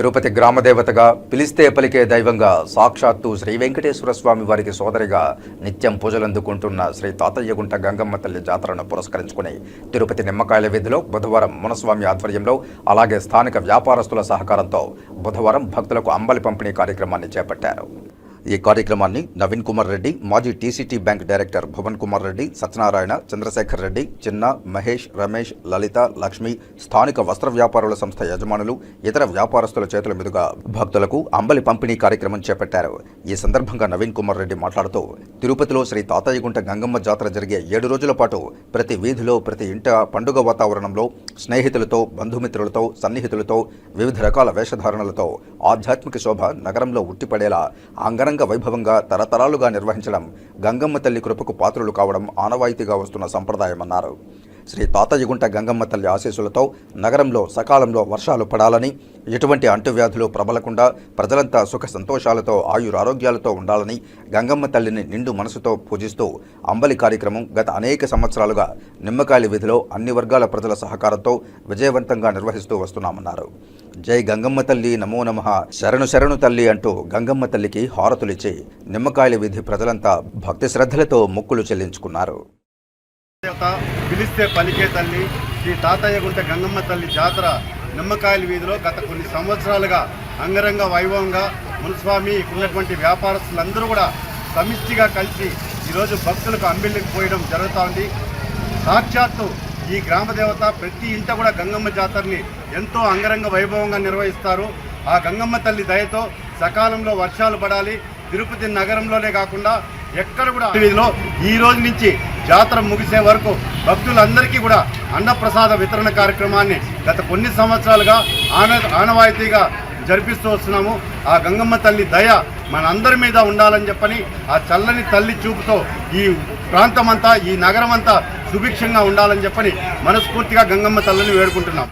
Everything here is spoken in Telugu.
తిరుపతి గ్రామదేవతగా పిలిస్తే పలికే దైవంగా సాక్షాత్తు శ్రీ వెంకటేశ్వర స్వామి వారికి సోదరిగా నిత్యం పూజలందుకుంటున్న శ్రీ తాతయ్యగుంట గంగమ్మ తల్లి జాతరను పురస్కరించుకుని తిరుపతి నిమ్మకాయల వీధిలో బుధవారం మునస్వామి ఆధ్వర్యంలో అలాగే స్థానిక వ్యాపారస్తుల సహకారంతో బుధవారం భక్తులకు అంబలి పంపిణీ కార్యక్రమాన్ని చేపట్టారు. ఈ కార్యక్రమాన్ని నవీన్ కుమార్ రెడ్డి మాజీ TCT bank director Bhuvan Kumar Reddy Satyanarayana Chandrasekhar Reddy చిన్న మహేష్ రమేష్ లలిత లక్ష్మి స్థానిక వస్త్ర వ్యాపారుల సంస్థ యజమానులు ఇతర వ్యాపారస్తుల చేతుల మీదుగా భక్తులకు అంబలి పంపిణీ కార్యక్రమం చేపట్టారు. ఈ సందర్భంగా నవీన్ కుమార్ రెడ్డి మాట్లాడుతూ తిరుపతిలో శ్రీ తాతయ్యగుంట గంగమ్మ జాతర జరిగే ఏడు రోజుల పాటు ప్రతి వీధిలో ప్రతి ఇంట పండుగ వాతావరణంలో స్నేహితులతో బంధుమిత్రులతో సన్నిహితులతో వివిధ రకాల వేషధారణలతో ఆధ్యాత్మిక శోభ నగరంలో ఉట్టిపడేలా అంగరంగ వైభవంగా తరతరాలుగా నిర్వహించడం గంగమ్మ తల్లి కృపకు పాత్రలు కావడం ఆనవాయితీగా వస్తున్న సంప్రదాయమన్నారు. శ్రీ తాతయ్యగుంట గంగమ్మ తల్లి ఆశీస్సులతో నగరంలో సకాలంలో వర్షాలు పడాలని ఎటువంటి అంటువ్యాధులు ప్రబలకుండా ప్రజలంతా సుఖ సంతోషాలతో ఆయురారోగ్యాలతో ఉండాలని గంగమ్మ తల్లిని నిండు మనసుతో పూజిస్తూ అంబలి కార్యక్రమం గత అనేక సంవత్సరాలుగా నిమ్మకాయల విధిలో అన్ని వర్గాల ప్రజల సహకారంతో విజయవంతంగా నిర్వహిస్తూ వస్తున్నామన్నారు. జై గంగమ్మ తల్లి నమో నమః శరణు శరణు తల్లి అంటూ గంగమ్మ తల్లికి హారతులిచ్చి నిమ్మకాయల విధి ప్రజలంతా భక్తి శ్రద్ధలతో మొక్కులు చెల్లించుకున్నారు. చేత పిలిస్తే పలికే తల్లి శ్రీ తాతయ్య గుంట గంగమ్మ తల్లి జాతర నిమ్మకాయల వీధిలో గత కొన్ని సంవత్సరాలుగా అంగరంగ వైభవంగా మున్స్వామి ఉన్నటువంటి వ్యాపారస్తులందరూ కూడా సమిష్టిగా కలిసి ఈరోజు భక్తులకు అంబిళ్ళకి పోయడం జరుగుతూ ఉంది. సాక్షాత్తు ఈ గ్రామ దేవత ప్రతి ఇంట కూడా గంగమ్మ జాతరని ఎంతో అంగరంగ వైభవంగా నిర్వహిస్తారు. ఆ గంగమ్మ తల్లి దయతో సకాలంలో వర్షాలు పడాలి. తిరుపతి నగరంలోనే కాకుండా ఎక్కడ కూడా వీధిలో ఈ రోజు నుంచి జాతర ముగిసే వరకు భక్తులందరికీ కూడా అన్నప్రసాద వితరణ కార్యక్రమాన్ని గత కొన్ని సంవత్సరాలుగా ఆన ఆనవాయితీగా జరిపిస్తూ వస్తున్నాము. ఆ గంగమ్మ తల్లి దయ మనందరి మీద ఉండాలని చెప్పని ఆ చల్లని తల్లి చూపుతో ఈ ప్రాంతమంతా ఈ నగరం అంతా సుభిక్షంగా ఉండాలని చెప్పని మనస్ఫూర్తిగా గంగమ్మ తల్లిని వేడుకుంటున్నాం.